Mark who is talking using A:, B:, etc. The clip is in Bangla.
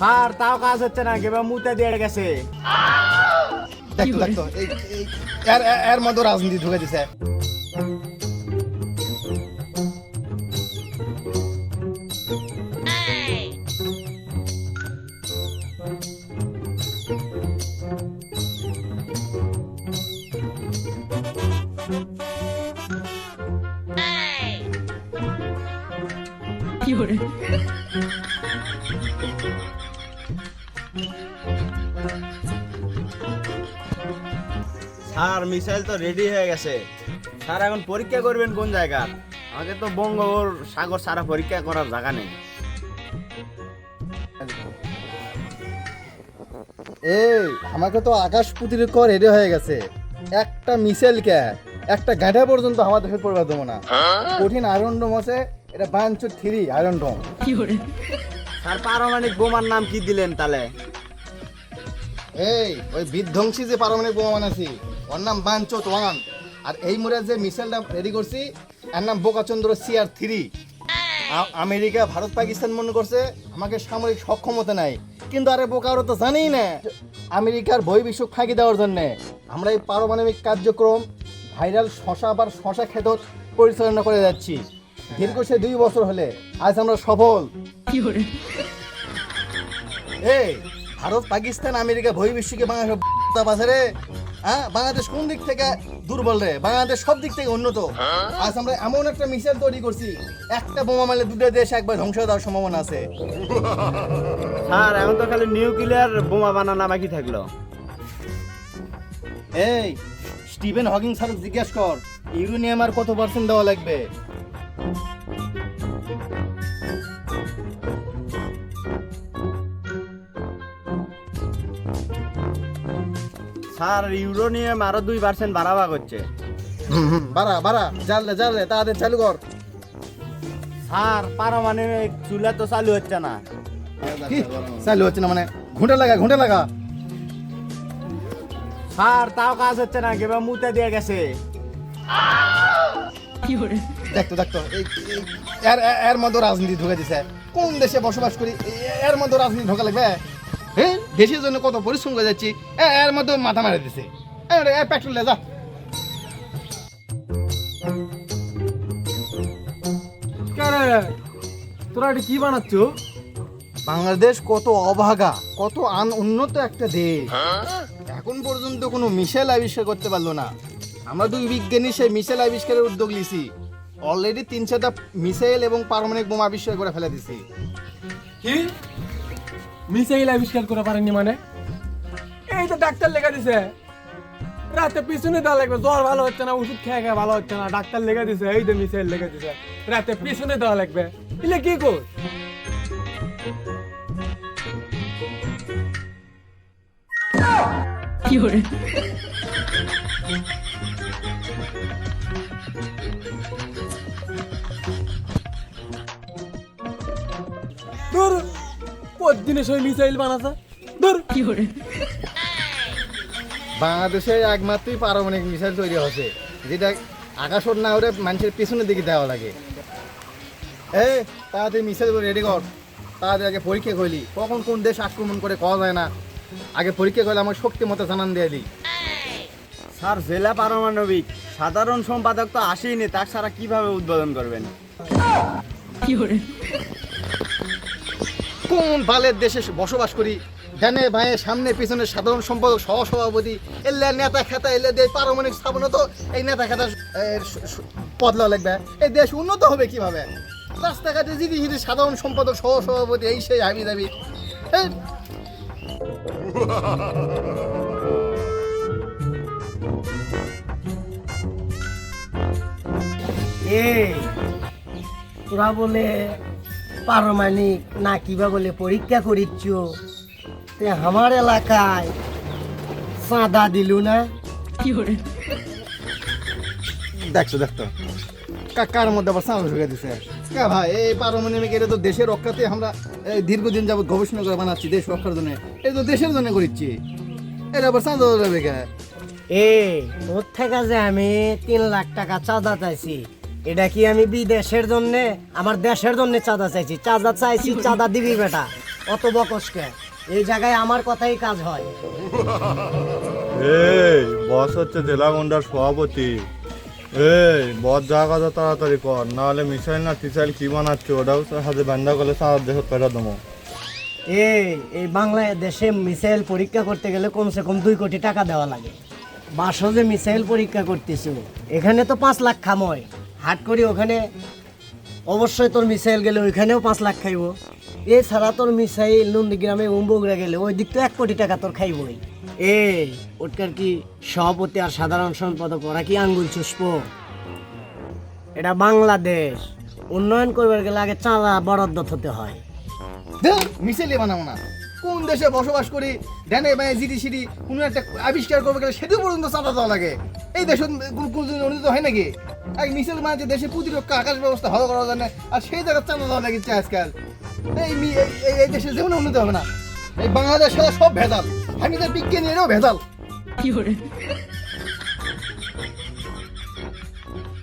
A: স্যার তাও কাজ হচ্ছে না কেবা মুতে দিয়ে গেছে।
B: দেখতো দেখতো এই এই- এর এর- মধ্যে রাজনীতি ঢুকে দিছে।
A: স্যার মিসাইল তো রেডি হয়ে গেছে। স্যার এখন পরীক্ষা করবেন কোন জায়গা আগে তো বঙ্গোর সাগর সারা পরীক্ষা করার জায়গা নেই।
B: এই আমাকে তো আকাশ প্রতিরক্ষা রেডি হয়ে গেছে। একটা মিসাইল কে? একটা গাঁঠা পর্যন্ত আমার দেশে পড়বে দেবো না। কঠিন আয়রন ডোম আছে এটা bunch three iron dome
A: sir পারমাণবিক বোমার নাম কি দিলেন তাহলে
B: এই ওই বিধ্বংসী যে পারমাণবিক বোমা বানাছি ওর নাম বাঞ্চত ওয়ান আর এই মুরে যে মিসাইলটা রেডি করছি এর নাম Bokachandra CR three America Bharat Pakistan মনে করছে আমাকে সামরিক সক্ষমতা নাই। কিন্তু আরে বোকা ওরা তো জানেই না আমেরিকার বই বিশ্ব ফাঁকি দেওয়ার জন্যে। আমরা এই পারমাণবিক কার্যক্রম ভাইরাল শশা আবার শশা খেত পরিচালনা করে যাচ্ছি। দীর্ঘ সে দুই বছর হলে আজ আমরা সফল। কি এই ভারত পাকিস্তান আমেরিকা বই বিশ্বকে বাংলাদেশ বাজারে হ্যাঁ? বাংলাদেশ কোন দিক থেকে দুর্বল রে? বাংলাদেশ সব দিক থেকে উন্নত। আজ আমরা এমন একটা মিসাইল তৈরি করছি একটা বোমা মারলে দুটো দেশ একবার ধ্বংস দেওয়ার সম্ভাবনা আছে।
A: স্যার এখন তো খালি নিউক্লিয়ার বোমা বানানো বাকি থাকল।
B: এই স্টিভেন হকিং স্যার জিজ্ঞেস কর ইউরেনিয়াম আর কত পার্সেন্ট দেওয়া লাগবে?
A: স্যার ইউরোনিয়াম আরও দুই পার্সেন্ট বাড়াবা করছে।
B: বাড়া বাড়া জানলে জানলে তাড়াতাড়ি চালু কর।
A: স্যার পারমাণবিক চুলা তো চালু হচ্ছে না।
B: চালু হচ্ছে না মানে? ঘুঁটে লাগা ঘুঁটে লাগা।
A: স্যার তাও কাজ হচ্ছে না কেবা মুতে দিয়ে গেছে।
B: দেখতো দেখতো এর- এর মধ্যে রাজনীতি ঢুকে দিছে। কোন দেশে বসবাস করি এর মধ্যে রাজনীতি ঢোকা লাগবে? হ্যাঁ দেশের জন্য কত পরিশ্রম করে যাচ্ছি এর মধ্যে মাথা মারে দিছে। পেট্রোল যা।
C: তোরা এটা কি বানাচ্ছ?
B: বাংলাদেশ কত অভাগা কত আন উন্নত একটা দেশ। এখন পর্যন্ত কোনো মিসাইল আবিষ্কার করতে পারল না। আমরা দুই বিজ্ঞানী সেই মিসাইল আবিষ্কারের উদ্যোগ নিয়েছি অলরেডি তিন চারটা মিসাইল এবং পারমাণবিক বোমা আবিষ্কার করে ফেলে দিছি।
C: কি? মিসাইল আবিষ্কার করে পারেননি মানে? এই তো ডাক্তার লেখা দিছে। রাতে পিছনে দেওয়া লাগবে জ্বর ভালো হচ্ছে না ওষুধ খেয়ে খেয়ে ভালো হচ্ছে না ডাক্তার লেখা দিছে এই তো মিসাইল লেখা দিছে। রাতে পিছনে দেওয়া লাগবে। এলে কি কর? ধর প্রতিদিনে সেই মিসাইল বানাছে? ধর।
B: বাংলাদেশে একমাত্রই পারমাণবিক মিসাইল তৈরি হচ্ছে যেটা আকাশত না ওরে মানুষের পেছনের দিকে দেওয়া লাগে। এ তাড়াতাড়ি মিসাইল রেডি কর। তাড়াতাড়ি আগে পরীক্ষা করলি। কখন কোন দেশ আক্রমণ করে কওয়া যায় না। আগে পরীক্ষা করলে আমার শক্তি মতো জানান দিয়ে দিই।
A: স্যার জেলা পারমাণবিক। সাধারণ সম্পাদক তো আসেইনি তার ছাড়া কীভাবে উদ্বোধন করবেন?
B: কোন বালের দেশে বসবাস করি? ডানে বাঁয়ে সামনে পিছনে সাধারণ সম্পাদক সহ সভাপতি এলে নেতা খেতা, এলে দেশ পারমাণবিক স্থাপনা তো এই নেতা খেতা পদলা লাগবে। এই দেশ উন্নত হবে কীভাবে? রাস্তাঘাটে যদি যদি সাধারণ সম্পাদক সহ সভাপতি এই সেই হাবি দাবি। এই,
D: তোরা বলে পারমাণিক না কিবা বলে পরীক্ষা করিচ্ছ? তে আমার এলাকায় চাঁদা দিলু না।
B: দেখছ দেখতো কা- কার মধ্যে আবার সাউন্ড ঢুকে দিছে? কা ভাই এই পারমাণবিক এটা তো দেশের রক্ষাতে আমরা এই দীর্ঘদিন যাবত গবেষণা করে বানাচ্ছি দেশ রক্ষার জন্য। এটা তো দেশের জন্য করিচ্ছি। এটা আবার চাঁদা দেবে কে?
D: এই তোর থেকে যে আমি তিন লাখ টাকা চাঁদা চাইছি। এটা কি আমি বিদেশের জন্য আমার দেশের জন্য চাঁদা চাইছি? চাঁদা চাইছি চাঁদা দিবি বেটা। অত বকসকে। এই জায়গায় আমার কথাই কাজ হয়।
E: এই বস হচ্ছে জেলা গন্ডার সভাপতি। এই বস যা কথা তাড়াতাড়ি কর নাহলে মিসাইল না টিসাইল কি বানাচ্ছে ওটাও হাতে বান্ধা করলে সারা দেহ পেটা দেবো
D: এই এই বাংলাদেশে মিসাইল পরীক্ষা করতে গেলে কমসে কম দুই কোটি টাকা দেওয়া লাগে। বাসো যে মিসাইল পরীক্ষা করতেছো এখানে তো পাঁচ লাখ খাময়। হাট করি ওখানে। অবশ্যই তোর মিসাইল গেলে ওইখানেও পাঁচ লাখ খাইব। এছাড়া তোর মিসাইল নন্দীগ্রামে উম্বুগরা গেলে ওই দিক তো এক কোটি টাকা তোর খাইবই। এই ওটকার কি সভাপতি আর সাধারণ সম্পাদক, ওরা কি আঙ্গুল চুষব? এটা বাংলাদেশ। উন্নয়ন করবার গেলে আগে চাঁদা, বরাদ্দ হতে হয়।
B: মিছিলে বানাবো না। কোন দেশে বসবাস করি, ড্যানে বায়ে জিডি সিডি কোনো একটা আবিষ্কার করবে গেলে সেটা পর্যন্ত চাঁদা দেওয়া লাগে। এই দেশ কোনদিন অনুদিত হয় নাকি? এক মিছিল মানে দেশে প্রতিরক্ষা, আকাশ ব্যবস্থা ভালো করা জানে আর সেই জায়গার চাঁদা দেওয়া লাগিচ্ছে আজকাল। এই এই- এই- দেশের যেমন উন্নতি হবে না। এই বাংলাদেশ সব ভেজাল আমি তো বিজ্ঞানী এরও ভেজাল।